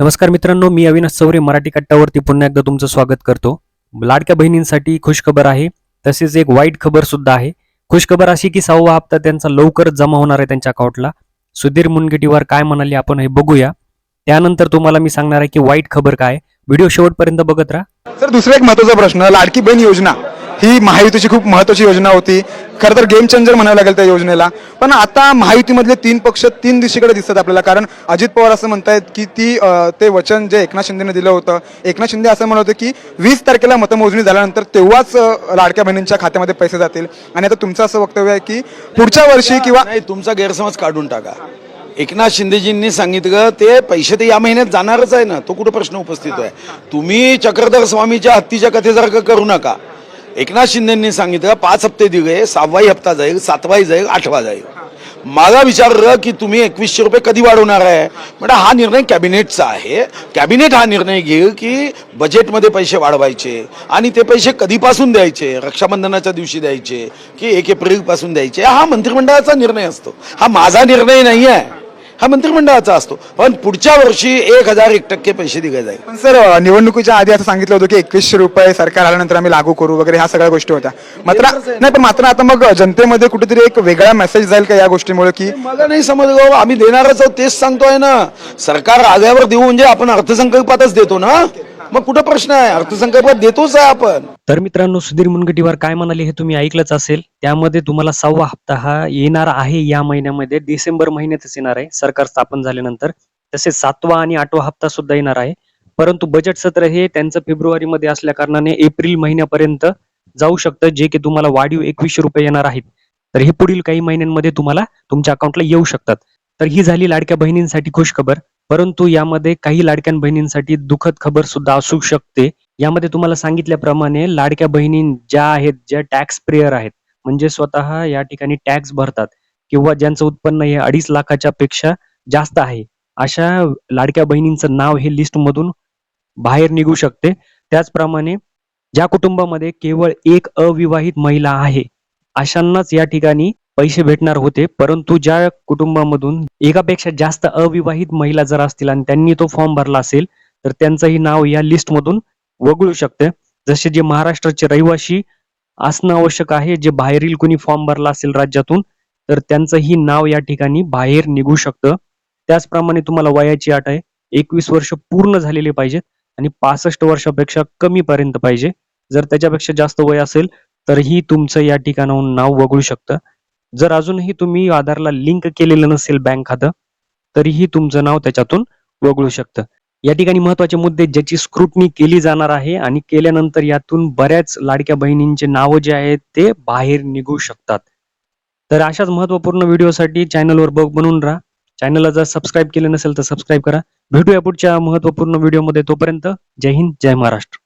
नमस्कार मित्रांनो मी अविनाश चौरे मराठी कट्टावरती पुन्हा एकदा तुमचं स्वागत करतो. लाडक्या बहिणींसाठी खुशखबर आहे तसेच एक वाईट खबर सुद्धा आहे. खुशखबर अशी की सहावा हप्ता त्यांचा लवकरच जमा होणार आहे त्यांच्या अकाउंटला. सुधीर मुनगटीवर काय म्हणाले आपण हे बघूया. त्यानंतर तुम्हाला मी सांगणार आहे की वाईट खबर काय व्हिडिओ शेवटपर्यंत बघत राहा. सर दुसरा एक महत्त्वाचा प्रश्न लाडकी बहीण योजना. ही महायुतीची खूप महत्वाची योजना होती. खरं तर गेम चेंजर म्हणावं लागेल त्या योजनेला. पण आता महायुतीमधले तीन पक्ष तीन दिशेकडे दिसतात आपल्याला. कारण अजित पवार असं म्हणतायत की ती अं, ते वचन जे एकनाथ शिंदेने दिलं होतं. एकनाथ शिंदे असं म्हणत होते की वीस तारखेला मतमोजणी झाल्यानंतर तेव्हाच अं, लाडक्या बहिणींच्या खात्यामध्ये पैसे जातील. आणि आता तुमचं असं वक्तव्य आहे की पुढच्या वर्षी किंवा नाही तुमचा गैरसमज काढून टाका. एकनाथ शिंदेजींनी सांगितलं ते पैसे तर या महिन्यात जाणारच आहे ना. तो कुठं प्रश्न उपस्थित आहे? तुम्ही चक्रधर स्वामीच्या हत्तीच्या कथेसारखं करू नका. एकनाथ शिंदेंनी सांगितलं पाच हप्ते दिले सहावाही हप्ता जाईल सातवाही जाईल आठवा जाईल. मला विचारलं की तुम्ही एकवीसशे रुपये कधी वाढवणार आहे? म्हणजे हा निर्णय कॅबिनेटचा आहे. कॅबिनेट हा निर्णय घेईल की बजेटमध्ये पैसे वाढवायचे आणि ते पैसे कधीपासून द्यायचे? रक्षाबंधनाच्या दिवशी द्यायचे की एक एप्रिलपासून द्यायचे? हा मंत्रिमंडळाचा निर्णय असतो. हा माझा निर्णय नाही आहे हा मंत्रिमंडळाचा असतो. पण पुढच्या वर्षी एक हजार एक टक्के पैसे दिले जाईल. पण सर निवडणुकीच्या आधी असं सांगितलं होतं की एकवीसशे रुपये सरकार आल्यानंतर आम्ही लागू करू वगैरे ह्या सगळ्या गोष्टी होत्या. मात्र नाही पण मात्र आता मग जनतेमध्ये कुठेतरी एक वेगळा मेसेज जाईल का या गोष्टीमुळे की मला नाही समजलं आम्ही देणारच आहोत तेच सांगतोय ना. सरकार आल्यावर देऊ म्हणजे आपण अर्थसंकल्पातच देतो ना. मग कुठं प्रश्न आहे? अर्थसंकल्पात देतोच आहे आपण. तर मित्रांनो सुधीर मुनगटीवर काय म्हणाले हे तुम्ही ऐकलंच असेल. त्यामध्ये तुम्हाला सहावा हप्ता हा येणार आहे. या महिन्यामध्ये डिसेंबर महिन्यातच येणार आहे. सरकार स्थापन झाल्यानंतर तसेच सातवा आणि आठवा हप्ता सुद्धा येणार आहे. परंतु बजेट सत्र हे त्यांचं फेब्रुवारी मध्ये असल्या कारणाने एप्रिल महिन्यापर्यंत जाऊ शकतं जे की तुम्हाला वाढीव एकवीसशे रुपये येणार आहेत. तर हे पुढील काही महिन्यांमध्ये तुम्हाला तुमच्या अकाउंटला येऊ शकतात. तर ही झाली लाडक्या बहिणींसाठी खुश खबर परंतु यामध्ये काही लाडक्या बहिणींसाठी दुःखद खबर सुद्धा असू शकते. यामध्ये तुम्हाला सांगितल्याप्रमाणे लाडक्या बहिणी ज्या आहेत ज्या टॅक्स प्रेयर आहेत म्हणजे स्वतः या ठिकाणी टॅक्स भरतात किंवा ज्यांचं उत्पन्न हे अडीच लाखाच्या पेक्षा जास्त आहे अशा लाडक्या बहिणींचं नाव हे लिस्ट मधून बाहेर निघू शकते. त्याचप्रमाणे ज्या कुटुंबामध्ये केवळ एक अविवाहित महिला आहे अशांनाच या ठिकाणी पैसे भेटणार होते परंतु ज्या कुटुंबामधून एकापेक्षा जास्त अविवाहित महिला जर असतील आणि त्यांनी तो फॉर्म भरला असेल तर त्यांचंही नाव या लिस्ट मधून वगळू शकते. जसे जे महाराष्ट्राचे रहिवासी असणं आवश्यक आहे जे बाहेरील कोणी फॉर्म भरला असेल राज्यातून तर त्यांचंही नाव या ठिकाणी बाहेर निघू शकतं. त्याचप्रमाणे तुम्हाला वयाची अट आहे. एकवीस वर्ष पूर्ण झालेले पाहिजेत आणि पासष्ट वर्षापेक्षा कमी पर्यंत पाहिजे. जर त्याच्यापेक्षा जास्त वय असेल तरही तुमचं या ठिकाणाहून नाव वगळू शकतं. जर अजूनही तुम्ही आधारला लिंक केलेलं नसेल बँक खातं तरीही तुमचं नाव त्याच्यातून वगळू शकतं. या ठिकाणी महत्त्वाचे मुद्दे ज्याची स्क्रुटनी केली जाणार आहे आणि केल्यानंतर यातून बऱ्याच लाडक्या बहिणींचे नाव जे आहेत ते बाहेर निघू शकतात. तर अशाच महत्त्वपूर्ण व्हिडिओसाठी चॅनलवर बघ बनवून राहा. चॅनलला जर सबस्क्राईब केलं नसेल तर सबस्क्राईब करा. भेटूया पुढच्या महत्त्वपूर्ण व्हिडिओमध्ये तोपर्यंत. जय हिंद जय महाराष्ट्र.